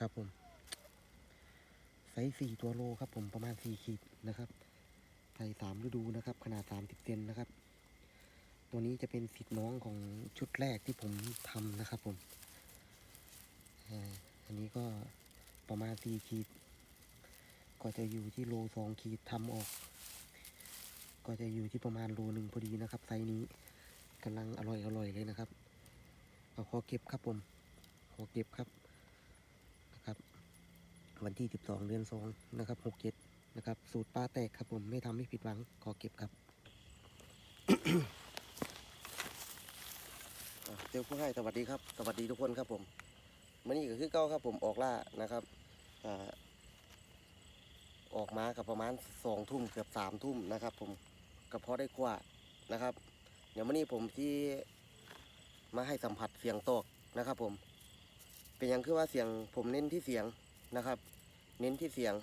ครับผมไซส์สี่ตัวโลครับผมประมาณสี่ขีดนะครับใส่สามฤดูนะครับ ขนาดสามสิบเซนนะครับ ตัวนี้จะเป็นสิทธิ์น้องของชุดแรกที่ผมทำนะครับผมอันนี้ก็ประมาณสี่ขีด ก็จะอยู่ที่โลสองขีดทำออก ก็จะอยู่ที่ประมาณโลหนึ่งพอดีนะครับ ไซส์นี้กำลังอร่อยอร่อยเลยนะครับเอาขอเก็บครับผมขอเก็บครับ วันที่ 12 เดือน2นะครับ67นะครับ สูตรปลาแตกครับผมไม่ทำให้ผิดหวัง ขอเก็บครับเจ้าผู้ให้สวัสดีครับ สวัสดีทุกคนครับผมมื่อนี้ก็คือเก้าครับผมออกล่านะครับอออกมากับประมาณสองทุ่มเกือบสามทุ่มนะครับ ผมกระเพาะได้กว่านะครับ เดี๋ยวมื่อนี้ผมที่มาให้สัมผัสเสียงตกนะครับ ผม เป็นอย่างคือว่าเสียงผมเน้นที่เสียง นะครับ เน้นที่เสียง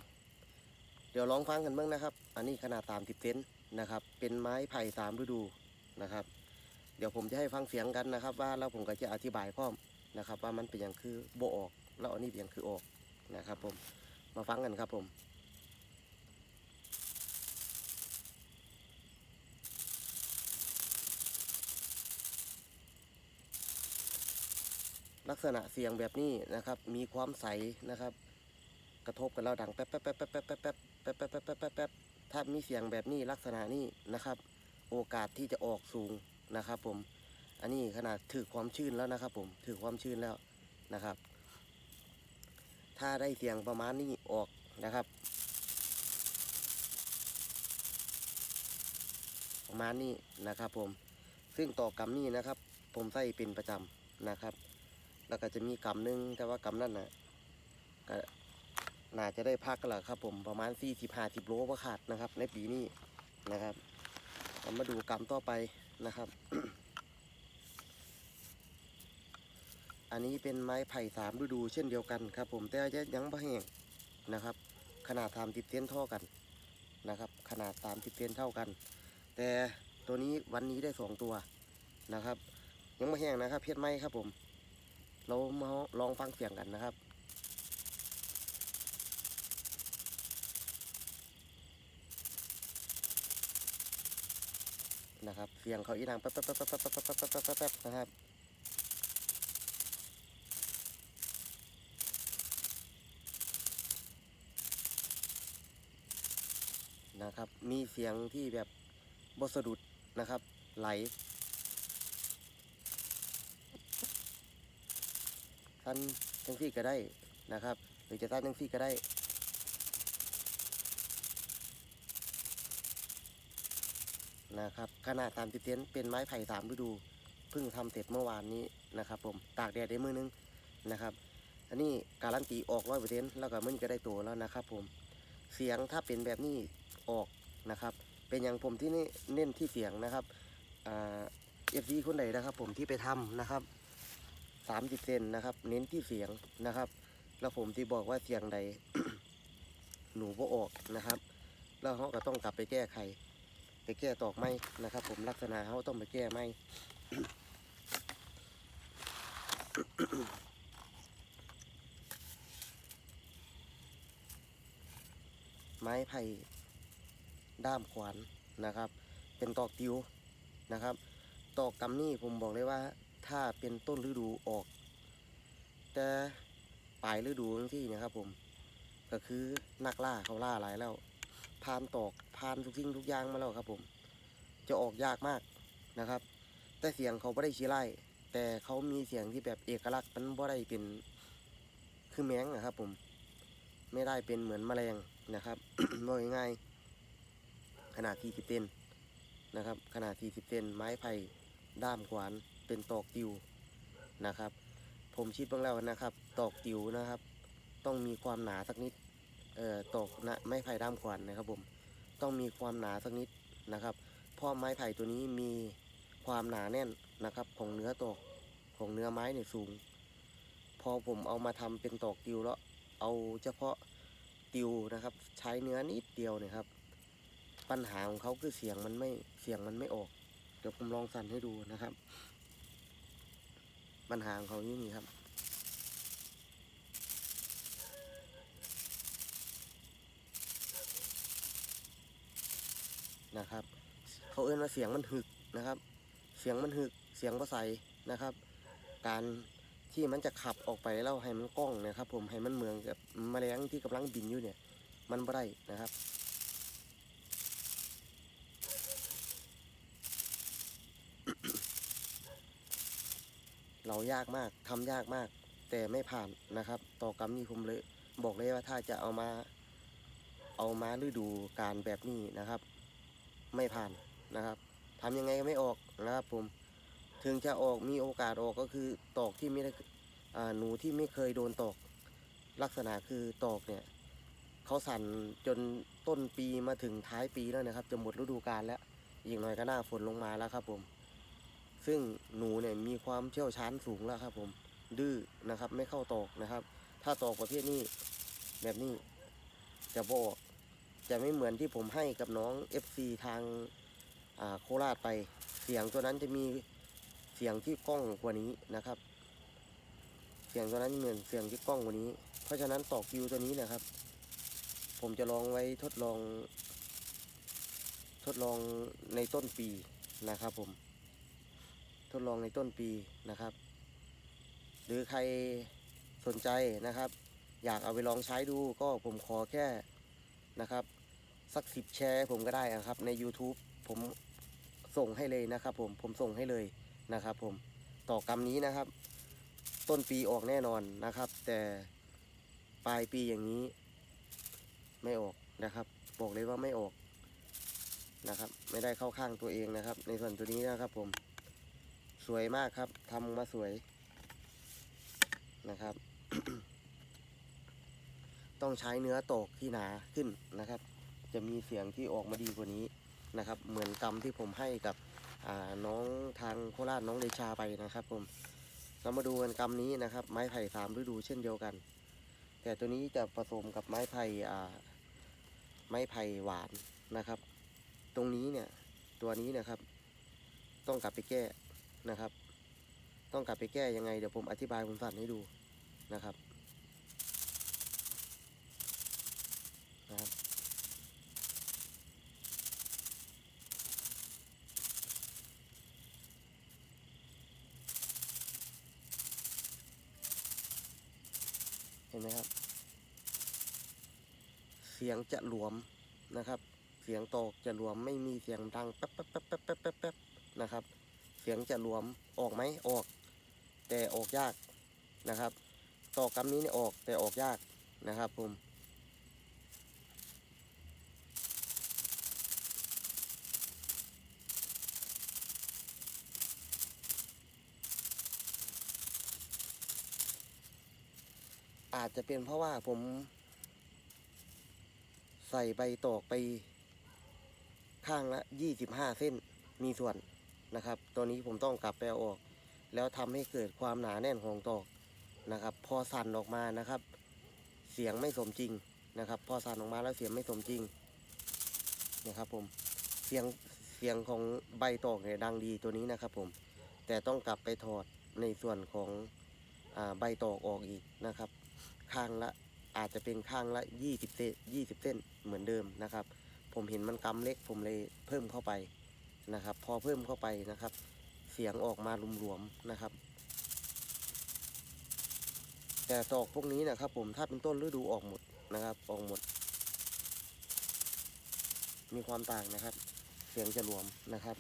เดี๋ยวลองฟังกันเบ้างนะครับ อันนี้ขนาดสามสิบเซนนะครับ เป็นไม้ไผ่สามฤดูนะครับ เดี๋ยวผมจะให้ฟังเสียงกันนะครับ ว่าแล้วผมก็จะอธิบายพร้อมนะครับ ว่ามันเป็นอย่างคือโบออก แล้วอันนี้เป็นอย่างคือออกนะครับ ผมมาฟังกันครับผมลักษณะเสียงแบบนี้นะครับ มีความใสนะครับ กระทบกันแล้วดังแป๊บแป๊บแป๊บแป๊บแป๊บแป๊บแป๊บแป๊บแป๊บแป๊บแป๊บแป๊บแป๊บถ้ามีเสียงแบบนี้ลักษณะนี้นะครับ โอกาสที่จะออกสูงนะครับ ผม อันนี้ขนาดถือความชื้นแล้วนะครับ ผมถือความชื้นแล้วนะครับ ถ้าได้เสียงประมาณนี้ออกนะครับ ประมาณนี้นะครับ ผม ซึ่งต่อกำนี้นะครับ ผมใส่เป็นประจำนะครับ แล้วก็จะมีกำหนึงแต่ว่ากำนั่นนะก็ น่าจะได้พักกันแหละครับผมประมาณ4 5 0โลว่าขาดนะครับ ในปีนี้นะครับเรามาดูกำต่อไปนะครับ อันนี้เป็นไม้ไผ่สามฤดูเช่นเดียวกันครับ ผมแต่จะยังไม่แห้งนะครับ ขนาดสามสิบเซนเท่ากันนะครับ ขนาดสามสิบเซนเท่ากัน แต่ตัวนี้วันนี้ได้สองตัวนะครับ ยังไม่แห้งนะครับ เพชรไม้ครับผม เรามาลองฟังเสียงกันนะครับ นะครับเสียงเขาอีนางแป๊บแป๊บแป๊บแป๊บแป๊บแป๊บแป๊บนะครับนะครับ มีเสียงที่แบบบสะดุดนะครับ ไหลท่านทั้งซี่ก็ได้นะครับ หรือจะท่านทั้งซี่ก็ได้ นะครับขนาดตามติเตียนเป็นไม้ไผ่สามฤดูเพิ่งทำเสร็จเมื่อวานนี้นะครับ ผมตากแดดได้มือนึงนะครับอันนี้การันตีออกร้อยเปอร์เซ็นต์แล้วก็มันก็ได้ตัวแล้วนะครับ ผมเสียงถ้าเป็นแบบนี้ออกนะครับ เป็นอย่างผมที่นี่เน้นที่เสียงนะครับเอฟซีคนใดนะครับ ผมที่ไปทำนะครับสามสิบเซนนะครับ เน้นที่เสียงนะครับ แล้วผมที่บอกว่าเสียงใด หนูก็ออกนะครับ แล้วเขาก็ต้องกลับไปแก้ไข ไปแก้ตอกไม้นะครับ ผมลักษณะเขาต้องไปแก้ไม้ไม้ไผ่ด้ามขวานนะครับ เป็นตอกติวนะครับ ตอกกำนี่ผมบอกเลยว่า ถ้าเป็นต้นฤดูออก แต่ปลายฤดูที่นะครับผม ก็คือนักล่าเขาล่าหลายแล้ว พานตอกพานทุกสิ่งทุกอย่างมาแล้วครับผม จะออกยากมากนะครับ แต่เสียงเขาไม่ได้ชี้ไล่แต่เขามีเสียงที่แบบเอกลักษณ์มันไม่ได้เป็นคือแมงนะครับ ผม ไม่ได้เป็นเหมือนแมลงนะครับว่าง่ายๆขนาดที่สิบเซนนะครับ ขนาดที่สิบเซนไม้ไผ่ด้ามขวานเป็นตอกติวนะครับ ผมคิดบ้างแล้วนะครับ ตอกติวนะครับ ต้องมีความหนาสักนิด ตอกนะไม้ไผ่ด้ามขวานนะครับผมต้องมีความหนาสักนิดนะครับเพราะไม้ไผ่ตัวนี้มีความหนาแน่นนะครับ ของเนื้อตอกของเนื้อไม้เนี่ยสูง พอผมเอามาทำเป็นตอกติวแล้วเอาเฉพาะติวนะครับ ใช้เนื้อนิดเดียวเนี่ยครับ ปัญหาของเขาคือเสียงมันไม่เสียงมันไม่ออก เดี๋ยวผมลองสั่นให้ดูนะครับ ปัญหาของเขานี่นี่ครับ นะครับ เขาเอื้นว่าเสียงมันหึกนะครับ เสียงมันหึกเสียงบ่ใสนะครับ การที่มันจะขับออกไปแล้วให้มันกล้องนะครับ ผมให้มันเมือนกับแมลงที่กำลังบินอยู่เนี่ย มันบ่ได้นะครับเรายากมากทำยากมาก แต่ไม่ผ่านนะครับ ต่อกรรมนี้ผมเลย บอกเลยว่าถ้าจะเอามา เอามาฤดูการแบบนี้นะครับ ไม่ผ่านนะครับทำยังไงก็ไม่ออกนะครับผมถึงจะออกมีโอกาสออกก็คือตอกที่ไม่ได้หนูที่ไม่เคยโดนตอก ลักษณะคือตอกเนี่ยเขาสั่นจนต้นปีมาถึงท้ายปีแล้วนะครับ จะหมดฤดูกาลแล้วอีกหน่อยก็หน้าฝนลงมาแล้วครับผม ซึ่งหนูเนี่ยมีความเชี่ยวชาญสูงแล้วครับผมดื้อนะครับไม่เข้าตอกนะครับ ถ้าตอกประเภทนี้แบบนี้จะบอก จะไม่เหมือนที่ผมให้กับน้อง FC ทางาโคราชไป เสียงตัวนั้นจะมีเสียงที่กล้องกว่านี้นะครับ เสียงตัวนั้นเหมือนเสียงที่กล้องกว่านี้ เพราะฉะนั้นตอกคิวตัวนี้นะครับ ผมจะลองไว้ทดลอง ทดลองในต้นปีนะครับผม ทดลองในต้นปีนะครับ หรือใครสนใจนะครับ อยากเอาไปลองใช้ดูก็ผมขอแค่นะครับ สักสิบแชร์ผมก็ได้อะครับ ใน YouTube ผมส่งให้เลยนะครับ ผมผมส่งให้เลยนะครับ ผมต่อกรรมนี้นะครับ ต้นปีออกแน่นอนนะครับ แต่ปลายปีอย่างนี้ ไม่ออกนะครับ บอกเลยว่าไม่ออกนะครับ ไม่ได้เข้าข้างตัวเองนะครับ ในส่วนตัวนี้นะครับ ผมสวยมากครับทำมาสวยนะครับ ต้องใช้เนื้อตกที่หนาขึ้นนะครับ จะมีเสียงที่ออกมาดีกว่านี้นะครับ เหมือนกรรมที่ผมให้กับน้องทางโคราชน้องเดชาไปนะครับ ผมเรามาดูกันกรรมนี้นะครับ ไม้ไผ่สามฤดูเช่นเดียวกัน แต่ตัวนี้จะผสมกับไม้ไผ่ไม้ไผ่หวานนะครับ ตรงนี้เนี่ยตัวนี้นะครับ ต้องกลับไปแก้นะครับ ต้องกลับไปแก้ยังไงเดี๋ยวผมอธิบายคุณสันให้ดูนะครับ เห็ นไหมครับ เสียงจะหลวมนะครับ เสียงตอกจะหลวมไม่มีเสียงดังแป๊บแป๊บแป๊บแป๊บแป๊บแป๊บแป๊บนะครับ เสียงจะหลวมออกไหมออก แต่ออกยากนะครับ ตอกกำนี้เนี่ยออกแต่ออกยากนะครับผม อาจจะเป็นเพราะว่าผม ใส่ใบตอกไป ข้างละยี่สิบห้าเส้นมีส่วนนะครับ ตัวนี้ผมต้องกลับไปออก แล้วทำให้เกิดความหนาแน่นของตอกนะครับ พอสั่นออกมานะครับ เสียงไม่สมจริงนะครับ พอสั่นออกมาแล้วเสียงไม่สมจริงนะครับผมเสียงเสียงของใบตอกเนี่ยดังดีตัวนี้นะครับผมแต่ต้องกลับไปถอดในส่วนของอใบตอกออกอีกนะครับ ข้างละอาจจะเป็นข้างละ 20เซน20 เส้นเหมือนเดิมนะครับ ผมเห็นมันกำเล็กผมเลยเพิ่มเข้าไปนะครับ พอเพิ่มเข้าไปนะครับ เสียงออกมาหลวมๆนะครับ แต่ตอกพวกนี้นะครับ ผมถ้าเป็นต้นฤดูออกหมดนะครับ ออกหมด มีความต่างนะครับ เสียงจะหลวมนะครับ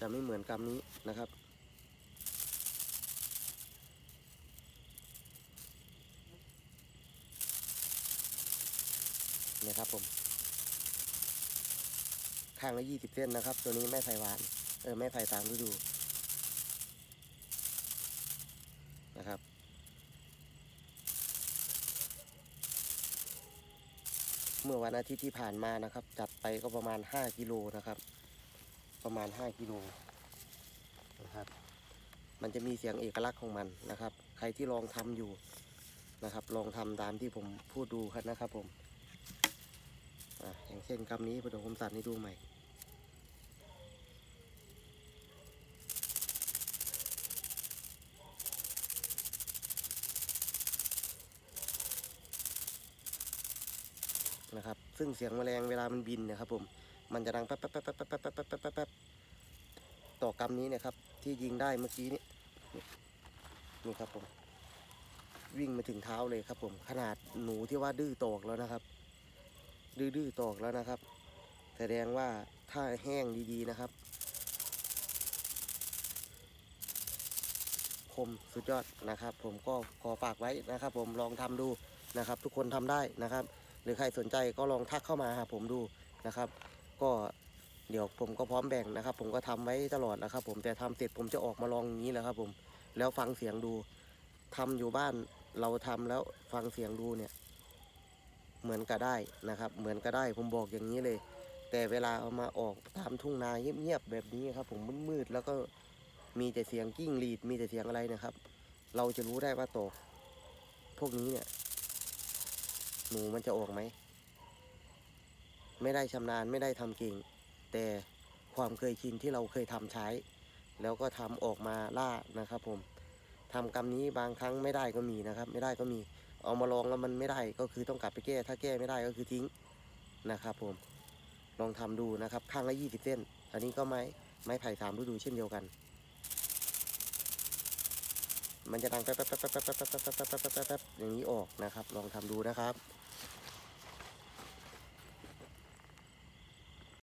จะไม่เหมือนกำนี้นะครับ นี่ยครับผม ข้างละยี่สิบเส้นนะครับ ตัวนี้ไม่ไผ่หวาน เออไม่ไผ่ตามฤดูนะครับ เมื่อวันอาทิตย์ที่ผ่านมานะครับ จัดไปก็ประมาณห้ากิโลนะครับ ประมาณห้ากิโลนะครับมันจะมีเสียงเอกลักษณ์ของมันนะครับ ใครที่ลองทำอยู่นะครับ ลองทำตามที่ผมพูดดูครับนะครับผม อะอย่างเช่นคำนี้ผมผมสั่นให้ดูใหม่ นะครับ ซึ่งเสียงแมลงเวลามันบินนะครับผม มันจะดังแป๊บแป๊บแป๊บแป๊บแป๊บแป๊บแป๊บแป๊บแป๊บแป๊บต่อกำนี้นะครับ ที่ยิงได้เมื่อกี้นี้นี่ครับผม วิ่งมาถึงเท้าเลยครับผม ขนาดหนูที่ว่าดื้อตอกแล้วนะครับ ดื้อดื้อตอกแล้วนะครับ แสดงว่าถ้าแห้งดีๆนะครับ คมสุดยอดนะครับ ผมก็ขอฝากไว้นะครับ ผมลองทำดูนะครับ ทุกคนทำได้นะครับ หรือใครสนใจก็ลองทักเข้ามาหาผมดูนะครับ ก็เดี๋ยวผมก็พร้อมแบ่งนะครับ ผมก็ทำไว้ตลอดนะครับ ผมแต่ทำเสร็จผมจะออกมาลองอย่างนี้แหละครับ ผมแล้วฟังเสียงดูทำอยู่บ้านเราทำแล้วฟังเสียงดูเนี่ย เหมือนก็ได้นะครับ เหมือนก็ได้ผมบอกอย่างนี้เลย แต่เวลาเอามาออกตามทุ่งนาเงียบๆแบบนี้ครับ ผมมืดๆแล้วก็มีแต่เสียงกิ้งหรีด มีแต่เสียงอะไรนะครับ เราจะรู้ได้ว่าตกพวกนี้เนี่ยหนูมันจะออกไหม ไม่ได้ชำนาญไม่ได้ทำเก่ง แต่ความเคยชินที่เราเคยทำใช้ แล้วก็ทำออกมาล่านะครับ ผมทำกรรมนี้บางครั้งไม่ได้ก็มีนะครับ ไม่ได้ก็มี เอามาลองแล้วมันไม่ได้ก็คือต้องกลับไปแก้ ถ้าแก้ไม่ได้ก็คือทิ้งนะครับผมลองทำดูนะครับข้างละยี่สิบเส้น อันนี้ก็ไม้ไม้ไผ่สามฤดูเช่นเดียวกัน มันจะดังแป๊บแป๊บแป๊บแป๊บแป๊บแป๊บแป๊บแป๊บอย่างนี้ออกนะครับ ลองทำดูนะครับ